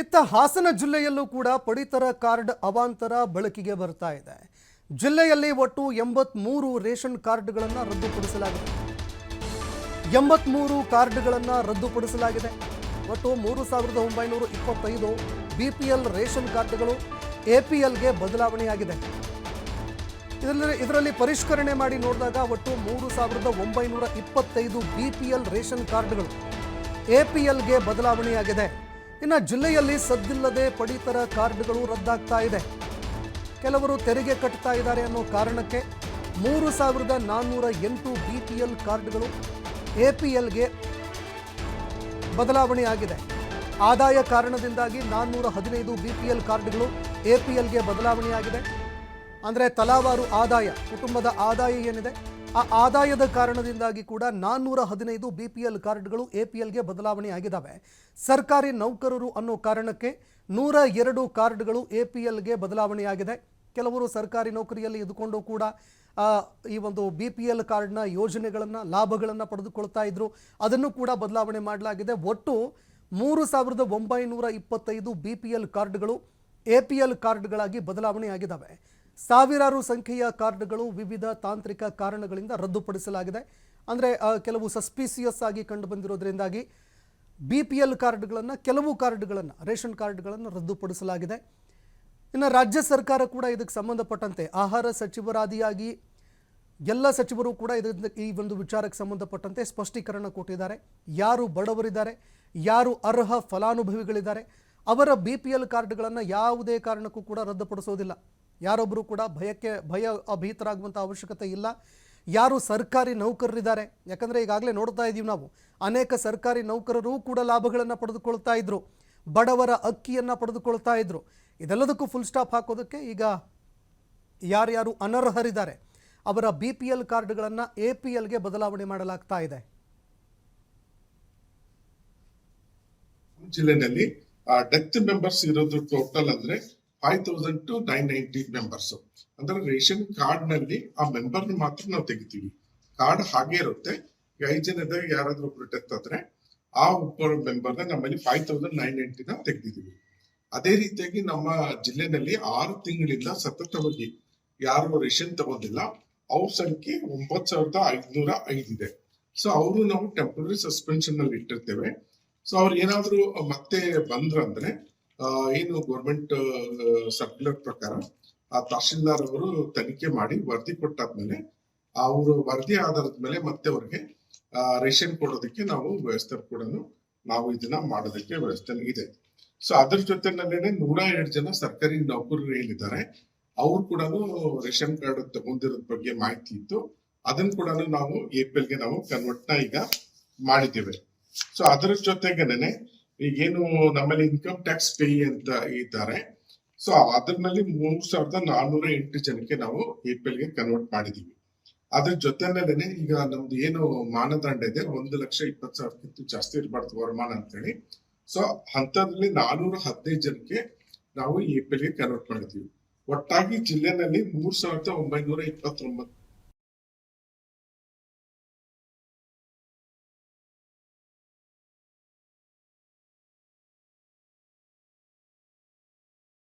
ಇತ್ತ ಹಾಸನ ಜಿಲ್ಲೆಯಲ್ಲೂ ಕೂಡ ಪಡಿತರ ಕಾರ್ಡ್ ಅವಾಂತರ ಬಳಕೆಗೆ ಬರ್ತಾ ಇದೆ. ಜಿಲ್ಲೆಯಲ್ಲಿ ಒಟ್ಟು ಎಂಬತ್ಮೂರು ರೇಷನ್ ಕಾರ್ಡ್ಗಳನ್ನು ರದ್ದುಪಡಿಸಲಾಗಿದೆ. ಎಂಬತ್ಮೂರು ಕಾರ್ಡ್ಗಳನ್ನು ರದ್ದುಪಡಿಸಲಾಗಿದೆ. ಒಟ್ಟು ಮೂರು ಸಾವಿರದ ಒಂಬೈನೂರ ಇಪ್ಪತ್ತೈದು ಬಿ ಪಿ ಎಲ್ ರೇಷನ್ ಕಾರ್ಡ್ಗಳು ಎ ಪಿ ಎಲ್ಗೆ ಬದಲಾವಣೆಯಾಗಿದೆ. ಇದರಲ್ಲಿ ಇದರಲ್ಲಿ ಪರಿಷ್ಕರಣೆ ಮಾಡಿ ನೋಡಿದಾಗ ಒಟ್ಟು ಮೂರು ಸಾವಿರದ ಒಂಬೈನೂರ ಇಪ್ಪತ್ತೈದು ಬಿ ಪಿ ಎಲ್ ರೇಷನ್ ಕಾರ್ಡ್ಗಳು ಎ ಪಿ ಎಲ್ಗೆ ಬದಲಾವಣೆಯಾಗಿದೆ. ಇನ್ನು ಜಿಲ್ಲೆಯಲ್ಲಿ ಸದ್ದಿಲ್ಲದೆ ಪಡಿತರ ಕಾರ್ಡ್ಗಳು ರದ್ದಾಗ್ತಾ ಇದೆ. ಕೆಲವರು ತೆರಿಗೆ ಕಟ್ತಾ ಇದ್ದಾರೆ ಅನ್ನೋ ಕಾರಣಕ್ಕೆ ಮೂರು ಸಾವಿರದ ನಾನ್ನೂರ ಎಂಟು ಬಿ ಪಿ ಎಲ್ ಕಾರ್ಡ್ಗಳು ಎ ಪಿ ಎಲ್ಗೆ ಬದಲಾವಣೆ ಆಗಿದೆ. ಆದಾಯ ಕಾರಣದಿಂದಾಗಿ ನಾನ್ನೂರ ಹದಿನೈದು ಬಿ ಪಿ ಎಲ್ ಕಾರ್ಡ್ಗಳು ಎ ಪಿ ಎಲ್ಗೆ ಬದಲಾವಣೆಯಾಗಿದೆ ಅಂದರೆ ತಲಾವಾರು ಆದಾಯ, ಕುಟುಂಬದ ಆದಾಯ ಏನಿದೆ? ಆ ಆದಾಯದ ಕಾರಣದಿಂದಾಗಿ ಕೂಡ ನಾನ್ನೂರ ಹದಿನೈದು ಬಿ ಪಿ ಎಲ್ ಕಾರ್ಡ್ಗಳು ಎ ಪಿ ಎಲ್ಗೆ ಬದಲಾವಣೆ ಆಗಿದ್ದಾವೆ ಸರ್ಕಾರಿ ನೌಕರರು ಅನ್ನೋ ಕಾರಣಕ್ಕೆ ನೂರ ಎರಡು ಕಾರ್ಡ್ಗಳು ಎ ಪಿ ಎಲ್ಗೆ ಬದಲಾವಣೆಯಾಗಿದೆ ಕೆಲವರು ಸರ್ಕಾರಿ ನೌಕರಿಯಲ್ಲಿ ಇದ್ದುಕೊಂಡು ಕೂಡ ಈ ಒಂದು ಬಿ ಪಿ ಎಲ್ ಕಾರ್ಡ್ನ ಯೋಜನೆಗಳನ್ನು, ಲಾಭಗಳನ್ನು ಪಡೆದುಕೊಳ್ತಾ ಇದ್ರು. ಅದನ್ನು ಕೂಡ ಬದಲಾವಣೆ ಮಾಡಲಾಗಿದೆ. ಒಟ್ಟು ಮೂರು ಸಾವಿರದ ಒಂಬೈನೂರ ಇಪ್ಪತ್ತೈದು ಬಿ ಪಿ ಎಲ್ ಕಾರ್ಡ್ಗಳು ಎ ಪಿ ಎಲ್ ಕಾರ್ಡ್ಗಳಾಗಿ ಬದಲಾವಣೆ ಆಗಿದ್ದಾವೆ ಸಾವಿರಾರು ಸಂಖ್ಯೆಯ ಕಾರ್ಡ್ಗಳು ವಿವಿಧ ತಾಂತ್ರಿಕ ಕಾರಣಗಳಿಂದ ರದ್ದುಪಡಿಸಲಾಗಿದೆ. ಅಂದರೆ ಕೆಲವು ಸಸ್ಪೀಸಿಯಸ್ ಆಗಿ ಕಂಡು ಬಂದಿರೋದ್ರಿಂದಾಗಿ ಬಿ ಪಿ ಎಲ್ ಕಾರ್ಡ್ಗಳನ್ನು, ಕೆಲವು ಕಾರ್ಡ್ಗಳನ್ನು, ರೇಷನ್ ಕಾರ್ಡ್ಗಳನ್ನು ರದ್ದುಪಡಿಸಲಾಗಿದೆ. ಇನ್ನು ರಾಜ್ಯ ಸರ್ಕಾರ ಕೂಡ ಇದಕ್ಕೆ ಸಂಬಂಧಪಟ್ಟಂತೆ ಆಹಾರ ಸಚಿವರಾದಿಯಾಗಿ ಎಲ್ಲ ಸಚಿವರು ಕೂಡ ಇದರಿಂದ ಈ ಒಂದು ವಿಚಾರಕ್ಕೆ ಸಂಬಂಧಪಟ್ಟಂತೆ ಸ್ಪಷ್ಟೀಕರಣ ಕೊಟ್ಟಿದ್ದಾರೆ. ಯಾರು ಬಡವರಿದ್ದಾರೆ, ಯಾರು ಅರ್ಹ ಫಲಾನುಭವಿಗಳಿದ್ದಾರೆ, ಅವರ ಬಿ ಪಿ ಎಲ್ ಕಾರ್ಡ್ಗಳನ್ನು ಯಾವುದೇ ಕಾರಣಕ್ಕೂ ಕೂಡ ರದ್ದುಪಡಿಸೋದಿಲ್ಲ. ಯಾರೊಬ್ಬರು ಕೂಡ ಭಯಕ್ಕೆ ಭಯ ಅಭೀತರಾಗುವಂಥ ಅವಶ್ಯಕತೆ ಇಲ್ಲ. ಯಾರು ಸರ್ಕಾರಿ ನೌಕರರಿದ್ದಾರೆ? ಯಾಕಂದರೆ ಈಗಾಗಲೇ ನೋಡ್ತಾ ಇದ್ದೀವಿ ನಾವು, ಅನೇಕ ಸರ್ಕಾರಿ ನೌಕರರು ಕೂಡ ಲಾಭಗಳನ್ನು ಪಡೆದುಕೊಳ್ತಾ ಇದ್ರು. ಬಡವರ ಅಕ್ಕಿಯನ್ನು ಪಡೆದುಕೊಳ್ತಾ ಇದ್ರು. ಇದೆಲ್ಲದಕ್ಕೂ ಫುಲ್ ಸ್ಟಾಪ್ ಹಾಕೋದಕ್ಕೆ ಈಗ ಯಾರ್ಯಾರು ಅನರ್ಹರಿದ್ದಾರೆ, ಅವರ ಬಿ ಪಿ ಎಲ್ ಕಾರ್ಡ್ಗಳನ್ನು ಎ ಪಿ ಎಲ್ಗೆ ಬದಲಾವಣೆ ಮಾಡಲಾಗ್ತಾ ಇದೆ. ಜಿಲ್ಲೆಯಲ್ಲಿ ಡೆತ್ ಮೆಂಬರ್ಸ್ ಇರೋದು ಟೋಟಲ್ ಅಂದ್ರೆ five thousand two nine ninety members ಅಂದ್ರೆ ರೇಷನ್ ಕಾರ್ಡ್ನಲ್ಲಿ ಆ ಮೆಂಬರ್ ಮಾತ್ರ ನಾವು ತೆಗಿತೀವಿ. ಕಾರ್ಡ್ ಹಾಗೆ ಇರುತ್ತೆ. ಐದು ಜನದಾಗ ಯಾರಾದ್ರೂ ಒಬ್ರು ಡೆತ್ ಆದ್ರೆ ಆ ಒಬ್ಬ ಮೆಂಬರ್ ನಮ್ಮಲ್ಲಿ ಫೈವ್ ತೌಸಂಡ್ ನೈನ್ ನೈಂಟಿನ ತೆಗೆದಿದ್ದೀವಿ. ಅದೇ ರೀತಿಯಾಗಿ ನಮ್ಮ ಜಿಲ್ಲೆನಲ್ಲಿ ಆರು ತಿಂಗಳಿಂದ ಸತತವಾಗಿ ಯಾರು ರೇಷನ್ ತಗೊಂಡಿಲ್ಲ. ಅವ್ರ ಸಂಖ್ಯೆ ಒಂಬತ್ ಸಾವಿರದ ಐದ್ನೂರ ಐದಿದೆ ಸೊ ಅವರು ನಾವು ಟೆಂಪರರಿ ಸಸ್ಪೆನ್ಷನ್ನಲ್ಲಿ ಇಟ್ಟಿರ್ತೇವೆ. ಸೊ ಅವ್ರು ಏನಾದ್ರು ಮತ್ತೆ ಬಂದ್ರಂದ್ರೆ ಏನು ಗೌರ್ಮೆಂಟ್ ಸರ್ಕ್ಯುಲರ್ ಪ್ರಕಾರ ಆ ತಹಶೀಲ್ದಾರ್ ಅವರು ತನಿಖೆ ಮಾಡಿ ವರದಿ ಕೊಟ್ಟಾದ್ಮೇಲೆ ಅವರು ವರದಿ ಆಧಾರದ ಮೇಲೆ ಮತ್ತೆ ಅವ್ರಿಗೆ ರೇಷನ್ ಕೊಡೋದಕ್ಕೆ ನಾವು ವ್ಯವಸ್ಥೆ ಕೂಡ ನಾವು ಇದನ್ನ ಮಾಡೋದಕ್ಕೆ ವ್ಯವಸ್ಥೆ ಇದೆ. ಸೊ ಅದ್ರ ಜೊತೆನಲ್ಲೇನೆ ನೂರ ಎರಡು ಜನ ಸರ್ಕಾರಿ ನೌಕರರು ಏನಿದ್ದಾರೆ ಅವ್ರು ಕೂಡ ರೇಷನ್ ಕಾರ್ಡ್ ತಗೊಂಡಿರೋದ್ ಬಗ್ಗೆ ಮಾಹಿತಿ ಇತ್ತು. ಅದನ್ನ ಕೂಡ ನಾವು ಏಪ್ರಿಲ್ಗೆ ನಾವು ಕನ್ವರ್ಟ್ನ ಈಗ ಮಾಡಿದ್ದೇವೆ. ಸೊ ಅದರ ಜೊತೆಗೇನೆ ಈಗೇನು ನಮ್ಮಲ್ಲಿ ಇನ್ಕಮ್ ಟ್ಯಾಕ್ಸ್ ಪೇ ಅಂತ ಇದ್ದಾರೆ. ಸೊ ಅದರಲ್ಲಿ ಮೂರ್ ಸಾವಿರದ ನಾನ್ನೂರ ಎಂಟು ಜನಕ್ಕೆ ನಾವು ಏಪ್ರಿಲ್ಗೆ ಕನ್ವರ್ಟ್ ಮಾಡಿದೀವಿ. ಅದ್ರ ಜೊತೆನಲ್ಲೇನೆ ಈಗ ನಮ್ದು ಏನು ಮಾನದಂಡ ಇದೆ, ಒಂದು ಲಕ್ಷ ಇಪ್ಪತ್ತು ಸಾವಿರಕ್ಕಿಂತ ಜಾಸ್ತಿ ಇರಬಾರ್ದು ವರಮಾನ ಅಂತೇಳಿ. ಸೊ ಅಂತದ್ರಲ್ಲಿ ನಾನೂರ ಹದಿನೈದು ಜನಕ್ಕೆ ನಾವು ಏಪ್ರಿಲ್ಗೆ ಕನ್ವರ್ಟ್ ಮಾಡಿದೀವಿ. ಒಟ್ಟಾಗಿ ಜಿಲ್ಲೆನಲ್ಲಿ ಮೂರ್ ಸಾವಿರದ ಒಂಬೈನೂರ ಇಪ್ಪತ್ತೊಂಬತ್ತು